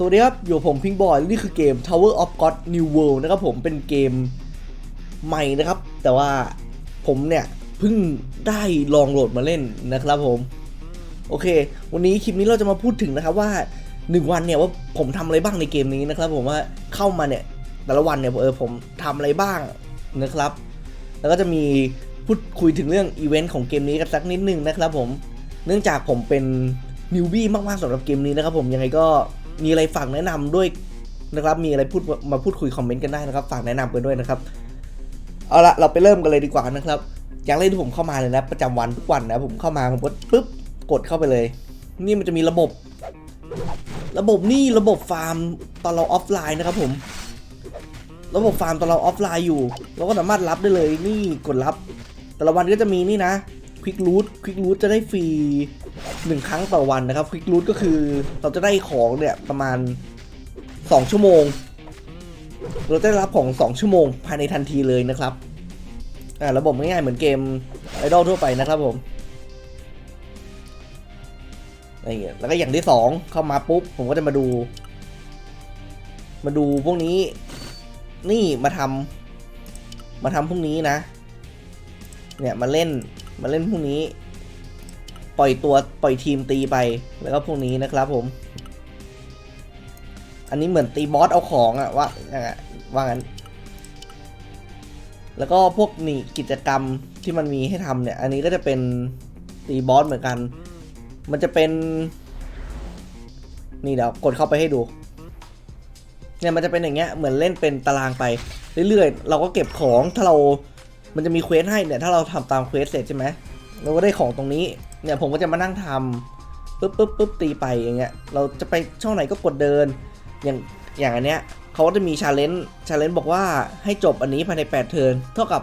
สวัสดีครับ อยู่ผมพิงบอย นี่คือเกม Tower of God New World นะครับผมเป็นเกมใหม่นะครับ แต่ว่าผมเนี่ยเพิ่งได้ลองโหลดมาเล่นนะครับผม โอเค วันนี้คลิปนี้เราจะมาพูดถึงนะครับว่า 1 วันเนี่ยว่าผมทำอะไรบ้างในเกมนี้นะครับผมว่าเข้ามาเนี่ยแต่ละวันเนี่ยเออผมทำอะไรบ้างนะครับ แล้วก็จะมีพูดคุยถึงเรื่องอีเวนต์ของเกมนี้กันสักนิดนึงนะครับผม เนื่องจากผมเป็นนิวบี้มากๆสำหรับเกมนี้นะครับผมยังไงก็ มีอะไรฝากแนะนำด้วยนะครับ มีอะไรพูดมาพูดคุยคอมเมนต์กันได้นะครับ ฝากแนะนำกันด้วยนะครับ เอาละเราไปเริ่มกันเลยดีกว่านะครับ อย่างแรกที่ผมเข้ามาเลยนะ ประจำวันทุกวันนะ ผมเข้ามาผมกดปุ๊บกดเข้าไปเลย นี่มันจะมีระบบ ระบบนี่ระบบฟาร์มตอนเราออฟไลน์นะครับ ผม ระบบฟาร์มตอนเราออฟไลน์อยู่ เราก็สามารถรับได้เลย นี่กดรับ แต่ละวันก็จะมีนี่นะ ควิกรูทควิกรูทจะได้ฟรีหนึ่งครั้งต่อวันนะครับควิกรูทก็คือเราจะได้ของเนี่ยประมาณ 2 ชั่วโมง เราจะได้รับของ 2 ชั่วโมงภายในทันทีเลยนะครับอ่าระบบง่ายๆเหมือนเกมไอดอลทั่วไปนะครับผมอะไรเงี้ยแล้วก็อย่างที่สองเข้ามาปุ๊บ ผมก็จะมาดู มาดูพวกนี้ นี่มาทำมาทำพวกนี้นะ เนี่ยมาเล่น มาเล่นพวกนี้ ปล่อยตัวปล่อยทีมตีไป แล้วก็พวกนี้นะครับผม อันนี้เหมือนตีบอสเอาของอะว่าอย่างอะว่างั้น แล้วก็พวกนี่กิจกรรมที่มันมีให้ทำเนี่ย อันนี้ก็จะเป็นตีบอสเหมือนกัน มันจะเป็น นี่เดี๋ยวกดเข้าไปให้ดูเนี่ยมันจะเป็นอย่างเงี้ยเหมือนเล่นเป็นตารางไป เรื่อยๆ เราก็เก็บของถ้าเรา มันจะมีเควสให้เนี่ย ถ้าเราทำตามเควสเสร็จใช่ไหมเราก็ได้ของตรงนี้ เนี่ยผมก็จะมานั่งทำปุ๊บปุ๊บปุ๊บตีไปอย่างเงี้ย เราจะไปช่องไหนก็กดเดิน อย่างอย่างอันเนี้ยเขาก็จะมีชาเลนจ์ชาเลนจ์บอกว่าให้จบอันนี้ภายใน 8 เทิร์นเท่ากับ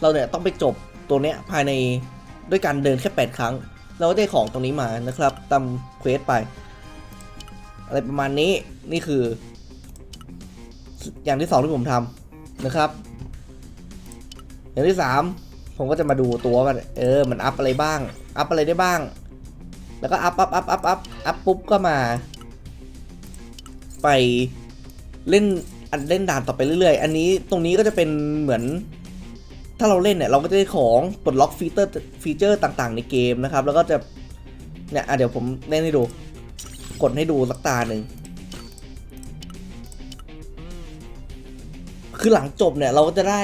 เราเนี่ยต้องไปจบตัวเนี้ยภายในด้วยการเดินแค่ 8 ครั้ง เราก็ได้ของตรงนี้มานะครับตามเควสไป อะไรประมาณนี้นี่คือ อย่างที่สองที่ผมทำนะครับ อย่างที่สามผมก็จะมาดูตัวมันเออมันอัพอะไรบ้าง อัพอะไรได้บ้าง แล้วก็อัพอัพอัพอัพอัพอัพปุ๊บก็มา ไปเล่นอันเล่นด่านต่อไปเรื่อยๆ อันนี้ตรงนี้ก็จะเป็นเหมือน ถ้าเราเล่นเนี่ยเราก็จะได้ของปลดล็อกฟีเจอร์ฟีเจอร์ต่างๆ ในเกมนะครับ แล้วก็จะเนี่ยเดี๋ยวผมเล่นให้ดู กดให้ดูสักตาหนึ่งคือหลังจบเนี่ยเราก็จะได้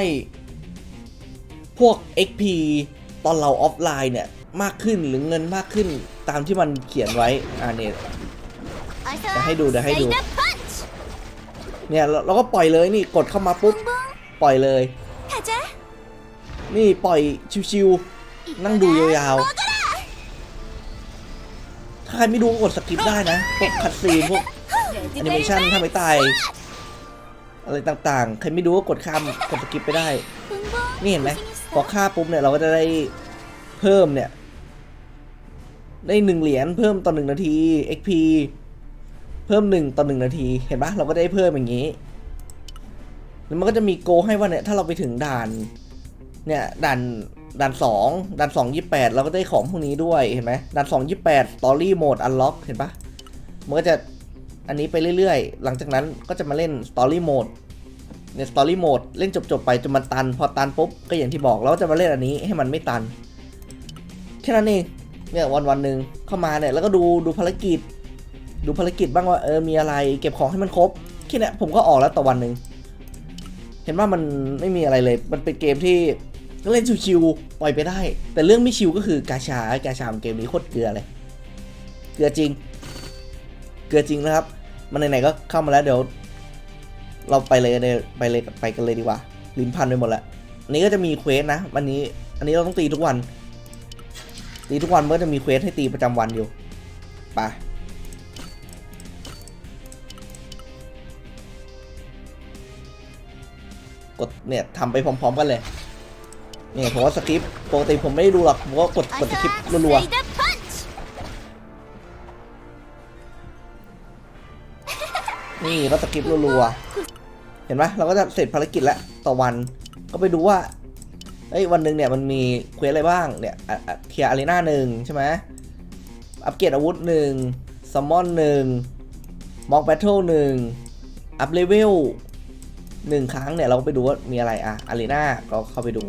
พวก XP ตอนเราออฟไลน์เนี่ย มากขึ้นหรือเงินมากขึ้นตามที่มันเขียนไว้อ่าเนี่ยเดี๋ยวให้ดูเดี๋ยวให้ดู เนี่ยเราเราก็ปล่อยเลยนี่กดเข้ามาปุ๊บ ปล่อยเลย นี่ปล่อยชิวๆนั่งดูยาวๆ ถ้าใครไม่ดูก็กดสกิปได้นะ พวกคัดซีนพวกแอนิเมชันถ้าไม่ตาย อะไรต่างๆ ใครไม่ดูก็กดข้ามกดสกิปไปได้ นี่เห็นไหม พอฆ่าปุ๊บเนี่ยเราก็จะได้เพิ่มเนี่ย ได้หนึ่งเหรียญเพิ่มต่อหนึ่งนาที XP เพิ่มหนึ่งต่อหนึ่งนาที เห็นปะเราก็ได้เพิ่มอย่างนี้ แล้วมันก็จะมีโกให้ว่าเนี่ยถ้าเราไปถึงด่านเนี่ยด่านด่านสองด่านสองยี่แปดเราก็ได้ของพวกนี้ด้วยเห็นไหมด่านสองยี่แปดสตอรี่โหมดอันล็อกเห็นปะมันก็จะอันนี้ไปเรื่อยๆ หลังจากนั้นก็จะมาเล่นสตอรี่โหมด เนี่ยสตอรี่โหมดเล่นจบๆไปจนมันตัน พอตันปุ๊บก็อย่างที่บอกเราก็จะมาเล่นอันนี้ให้มันไม่ตัน แค่นั้นเองเนี่ยวันวันหนึ่งเข้ามาเนี่ยแล้วก็ดูดูภารกิจ ดูภารกิจบ้างว่าเออมีอะไร เก็บของให้มันครบแค่นี้ยผมก็ออกแล้วต่อวันหนึ่งเห็นว่ามันไม่มีอะไรเลย มันเป็นเกมที่เล่นชิวๆปล่อยไปได้ แต่เรื่องไม่ชิวก็คือกาชากาชาของเกมนี้โคตรเกลือเลย เกลือจริง เกลือจริงนะครับ มันไหนๆก็เข้ามาแล้วเดี๋ยว เราไปเลยไปเลยไปกันเลยดีกว่า ลิ้นพันไปหมดแล้วอันนี้ก็จะมีเควสนะวันนี้ อันนี้เราต้องตีทุกวัน ตีทุกวันมันก็จะมีเควสให้ตีประจำวันอยู่ไปกดเนี่ยทำไปพร้อม ๆ กันเลยเนี่ยผมว่าสคริปต์ปกติผมไม่ได้ดูหรอกผมก็กดกดสคริปต์รัวๆนี่ก็สคริปต์รัวๆ เห็นไหมเราก็จะเสร็จภารกิจแล้วต่อวันก็ไปดูว่าเอ้ยวันหนึ่งเนี่ยมันมีเควสอะไรบ้างเนี่ยเคลียร์อารีนาหนึ่งใช่ไหมอัปเกรดอาวุธหนึ่งซัมมอนหนึ่งม็อกแบทเทิลหนึ่งอัพเลเวลหนึ่งครั้งเนี่ยเราก็ไปดูว่ามีอะไรอะอารีนาก็เข้าไปดู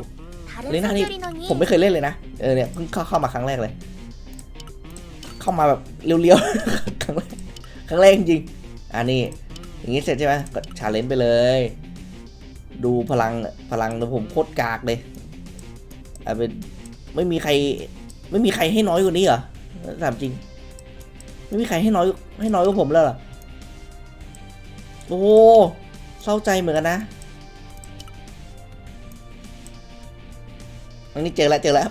อารีนานี่ผมไม่เคยเล่นเลยนะ เออเนี่ยเพิ่งเข้าเข้ามาครั้งแรกเลย เข้ามาแบบเลี้ยวๆครั้งแรกครั้งแรกจริง อันนี้ อย่างนี้เสร็จใช่ไหมก็ชาเลนจ์ไปเลย ดูพลังพลังของผมโคตรกากเลยเอาเป็นไม่มีใคร ไม่มีใครให้น้อยกว่านี้เหรอถามจริง ไม่มีใครให้น้อยให้น้อยกว่าผมแล้วเหรอโอ้เศร้าใจเหมือนกันนะอันนี้เจอแล้วเจอแล้ว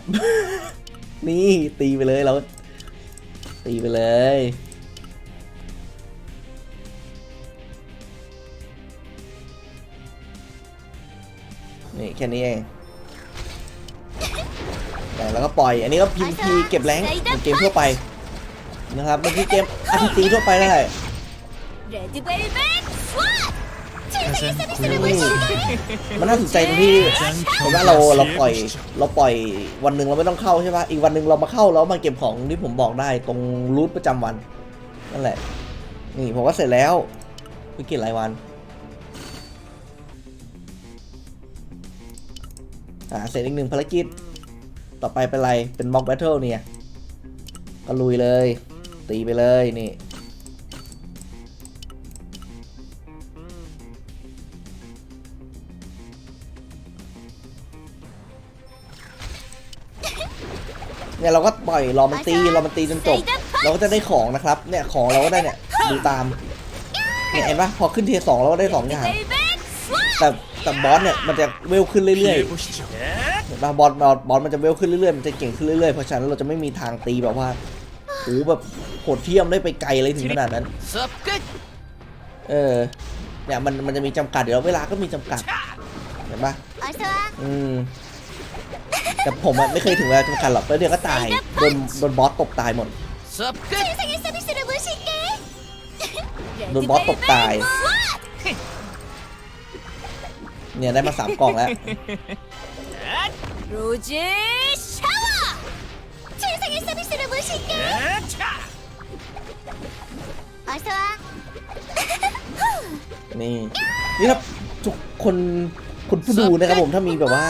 นี่ตีไปเลยเรา ตีไปเลย แค่นี้เองแล้วก็ปล่อย อันนี้ก็พิมพีเก็บแรงเกมทั่วไปนะครับเมันคือเกมอาร์ตีทั่วไปได้มันน่าสนใจตรงที่ผมว่าเราเราปล่อยเราปล่อยวันหนึ่งเราไม่ต้องเข้าใช่ปะอีกวันหนึ่งเรามาเข้าแล้วมาเก็บของที่ผมบอกได้ตรงรูทประจำวันนั่นแหละนี่ผมก็เสร็จแล้ววิกฤหลายวัน อ่าเสร็จอีกหนึ่งภารกิจ ต่อไปเป็นไร เป็นม็อกแบทเทิลเนี่ย ก็ลุยเลย ตีไปเลยนี่เนี่ยเราก็ปล่อยรอมันตีรอมันตีจนจบ เราก็จะได้ของนะครับ เนี่ยของเราก็ได้เนี่ยดูตามเห็นปะพอขึ้นเทียสองเราก็ได้สองอย่าง แต่แต่บอสเนี่ยมันจะเวลขึ้นเรื่อยๆเห็นปะบอสบอสบอสมันจะเวลขึ้นเรื่อยๆมันจะเก่งขึ้นเรื่อยๆเพราะฉะนั้นเราจะไม่มีทางตีแบบว่าโหแบบโหดเที่ยมได้ไปไกลเลยถึงขนาดนั้น เออเนี่ยมันมันจะมีจำกัดเดี๋ยวเวลาก็มีจำกัดเห็นปะอืมแต่ผมไม่เคยถึงเวลาจำกัดหรอกแล้วเดี๋ยวก็ตายโดนโดนบอสตกตายหมดโดนบอสตกตาย เนี่ยได้มาสามกล่องแล้วรู้จีช่로즈 샤 워! 최상의 서비스를 모실 게! 어서 와! นี่นี่ครับทุกคนคุณผู้ดูนะครับผมถ้ามีแบบว่า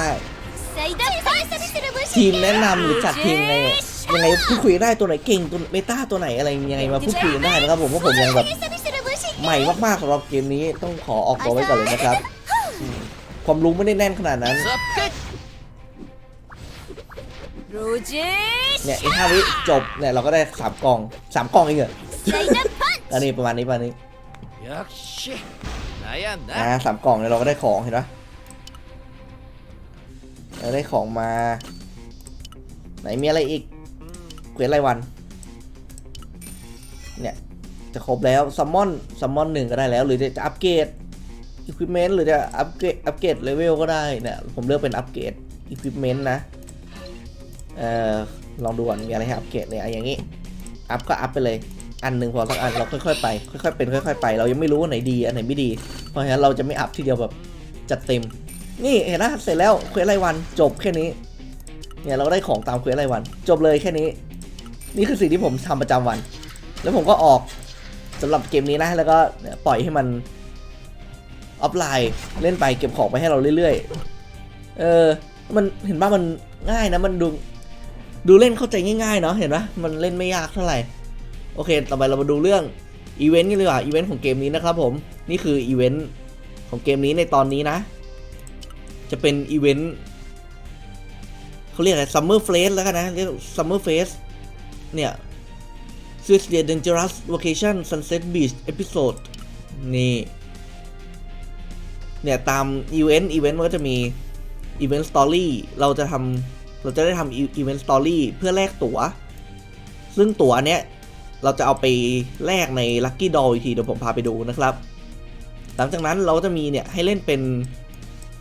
ทีม!แนะนำหรือจัดทีมยัไงยังไงพูดคุยได้ตัวไหนเก่งตัวเมตาตัวไหนอะไรยังไงมาพูดคุยได้นะครับผมเพราะผมยังแบบ!ใหม่มากๆสำหรับเกมนี้ต้องขอออกตัวไว้ก่อนเลยนะครับ ความรู้ไม่ได้แน่นขนาดนั้นเนี่ยอีกห้าวิจบเนี่ยเราก็ได้สามกล่องสามกล่องเองเหรออันนี้ประมาณนี้ประมาณนี้นะสามกล่องเนี่ยเราก็ได้ของเห็นไหมเราได้ของมา ไหนมีอะไรอีกเควสราวัน เนี่ย จะครบแล้วซัมมอนซัมมอนหนึ่งก็ได้แล้ว หรือจะอัปเกรดอุปกรณ์หรือจะอัปเกรด อัปเกรดเลเวลก็ได้เนี่ยผมเลือกเป็นอัปเกรดอุปกรณ์นะเอ่อลองดูก่อนมีอะไรให้อัปเกรดเนี่ยอย่างนี้ อัพก็อัพไปเลยอันหนึ่งพอสักอันเราค่อยๆไปค่อยๆเป็นค่อย ๆ ไป เรายังไม่รู้ว่าไหนดีอันไหนไม่ดี เพราะฉะนั้นเราจะไม่อัพทีเดียวแบบจัดเต็ม นี่เห็นนะเสร็จแล้วเควสรายวันจบแค่นี้เนี่ยเราก็ได้ของตามเควสรายวัน จบเลยแค่นี้ นี่คือสิ่งที่ผมทำประจำวัน แล้วผมก็ออกสำหรับเกมนี้นะแล้วก็ปล่อยให้มัน ออฟไลน์เล่นไปเก็บของไปให้เราเรื่อยๆ เออ มันเห็นว่ามันง่ายนะมันดูดูเล่นเข้าใจง่ายๆเนาะเห็นปะมันเล่นไม่ยากเท่าไหร่ โอเค ต่อไปเรามาดูเรื่องอีเวนต์กันเลยว่ะอีเวนต์ของเกมนี้นะครับผมนี่คืออีเวนต์ของเกมนี้ในตอนนี้นะ จะเป็นอีเวนต์เขาเรียกอะไรซัมเมอร์เฟสแล้วกันนะเรียกซัมเมอร์เฟสเนี่ย s u i c i d Dangerous Vacation Sunset Beach Episode นี่ เนี่ยตามอีเวนต์อีเวนต์มันก็จะมีอีเวนต์สตอรี่เราจะทำเราจะได้ทำอีเวนต์สตอรี่เพื่อแลกตั๋ว ซึ่งตั๋วเนี้ยเราจะเอาไปแลกใน Lucky Doll อีกทีเดี๋ยวผมพาไปดูนะครับ หลังจากนั้นเราจะมีเนี่ยให้เล่นเป็น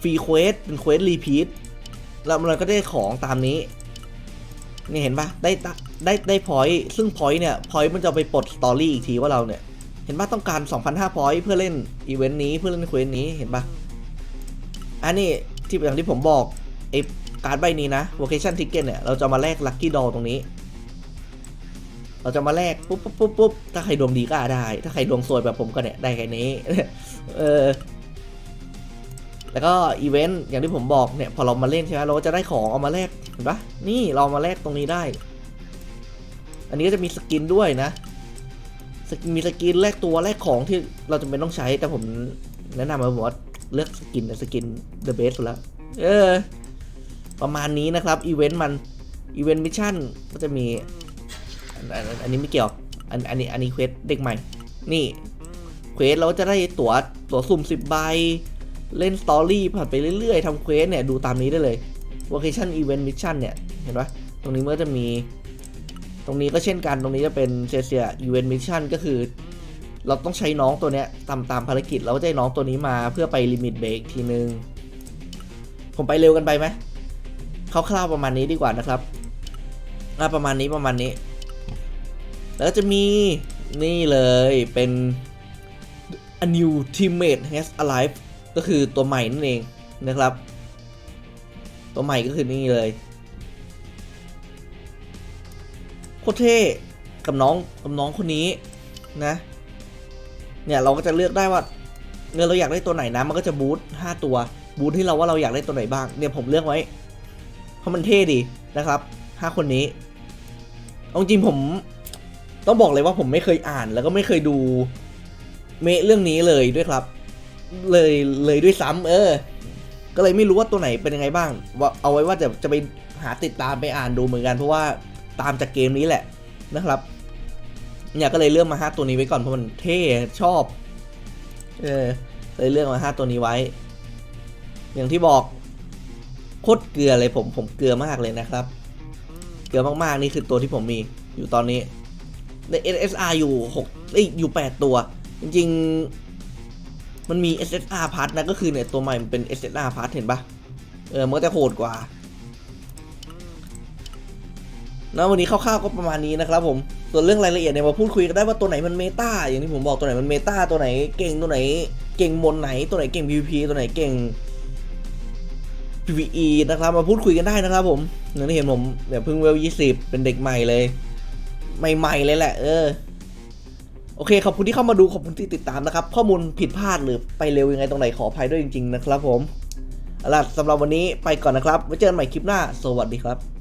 ฟรีเควสเป็นเควสรีพีทแล้วมันก็ได้ของตามนี้นี่เห็นปะได้ได้ได้พอยต์ซึ่งพอยต์เนี่ยพอยต์มันจะไปปลดสตอรี่อีกทีว่าเราเนี่ย เห็นปะต้องการ 2,500พอยต์เพื่อเล่นอีเวนต์นี้เพื่อเล่นเควสนี้เห็นปะอันนี้ที่อย่างที่ผมบอกไอ้การ์ดใบนี้นะ vocation ticket เนี่ย เราจะมาแลก lucky doll ตรงนี้ เราจะมาแลกปุ๊บปุ๊บปุ๊บปุ๊บถ้าใครดวงดีก็ได้ ถ้าใครดวงสวยแบบผมก็เนี่ยได้แค่นี้เออแล้วก็อีเวนต์อย่างที่ผมบอกเนี่ยพอเรามาเล่นใช่ไหมเราก็จะได้ของเอามาแลกเห็นปะนี่เรามาแลกตรงนี้ได้ อันนี้ก็จะมีสกินด้วยนะ มีสกินแลกตัวแลกของที่เราจำเป็นต้องใช้ แต่ผมแนะนำมาบอกว่าเลือกสกินสกิน the best สุดแล้วเออ ประมาณนี้นะครับอีเวนต์มันอีเวนต์มิชชั่นก็จะมีอันอันอันนี้ไม่เกี่ยว อันอันนี้อันนี้เควสเด็กใหม่ นี่เควสเราจะได้ตั๋วตั๋วสุ่ม10ใบ เล่นสตอรี่ผ่านไปเรื่อยๆทำเควสเนี่ย ดูตามนี้ได้เลย Vocation Event Mission เนี่ย เห็นปะตรงนี้เมันก็จะมี ตรงนี้ก็เช่นกันตรงนี้จะเป็นเซเซีย Event Mission ก็คือ เราต้องใช้น้องตัวเนี้ยตามตามภารกิจเราก็จะน้องตัวนี้มาเพื่อไปลิมิตเบรกทีนึง ผมไปเร็วกันไปไหมคร่าวๆประมาณนี้ดีกว่านะครับอะประมาณนี้ประมาณนี้ แล้วจะมีนี่เลยเป็น a new teammate has arrived ก็คือตัวใหม่นั่นเองนะครับ ตัวใหม่ก็คือนี่เลย คตรเท่กับน้องกับน้องคนนี้นะ เนี่ยเราก็จะเลือกได้ว่าเงินเราอยากได้ตัวไหนนะ มันก็จะบูทห้าตัว บูทที่เราว่าเราอยากได้ตัวไหนบ้าง เนี่ยผมเลือกไว้ เพราะมันเท่ดีนะครับห้าคนนี้เอาจริงผมต้องบอกเลยว่าผมไม่เคยอ่านแล้วก็ไม่เคยดูเมเรื่องนี้เลยด้วยครับ เลยเลยด้วยซ้ำเออ ก็เลยไม่รู้ว่าตัวไหนเป็นยังไงบ้างว่าเอาไว้ว่าจะจะไปหาติดตามไปอ่านดูเหมือนกันเพราะว่า ตามจากเกมนี้แหละนะครับเนี่ยก็เลยเลือกมาห้าตัวนี้ไว้ก่อนเพราะมันเท่ชอบ เออเลยเลือกมาห้าตัวนี้ไว้ อย่างที่บอกโคตรเกลือเลยผมผมเกลือมากเลยนะครับ เกลือมากๆนี่คือตัวที่ผมมีอยู่ตอนนี้ใน SSR อยู่6เอ้ยอยู่ 8 ตัว จริงๆ มันมี SSR พาร์ทนะก็คือเนี่ยตัวใหม่มันเป็น SSR พาร์ทเห็นปะเออมันก็จะโหดกว่า นะวันนี้คร่าวๆก็ประมาณนี้นะครับผมส่วนเรื่องรายละเอียดเนี่ยมาพูดคุยกันได้ว่าตัวไหนมันเมตาอย่างที่ผมบอกตัวไหนมันเมตาตัวไหนเก่งตัวไหนเก่งมนไหนตัวไหนเก่ง PVP ตัวไหนเก่ง PVE นะครับมาพูดคุยกันได้นะครับผมอย่างที่เห็นผมเนี่ยเพิ่งเวล20เป็นเด็กใหม่เลย ใหม่ๆเลยแหละ เออโอเคขอบคุณที่เข้ามาดูขอบคุณที่ติดตามนะครับ ข้อมูลผิดพลาดหรือไปเร็วยังไงตรงไหนขออภัยด้วยจริงๆนะครับผมเอาล่ะสำหรับวันนี้ไปก่อนนะครับไว้เจอกันใหม่คลิปหน้า สวัสดีครับ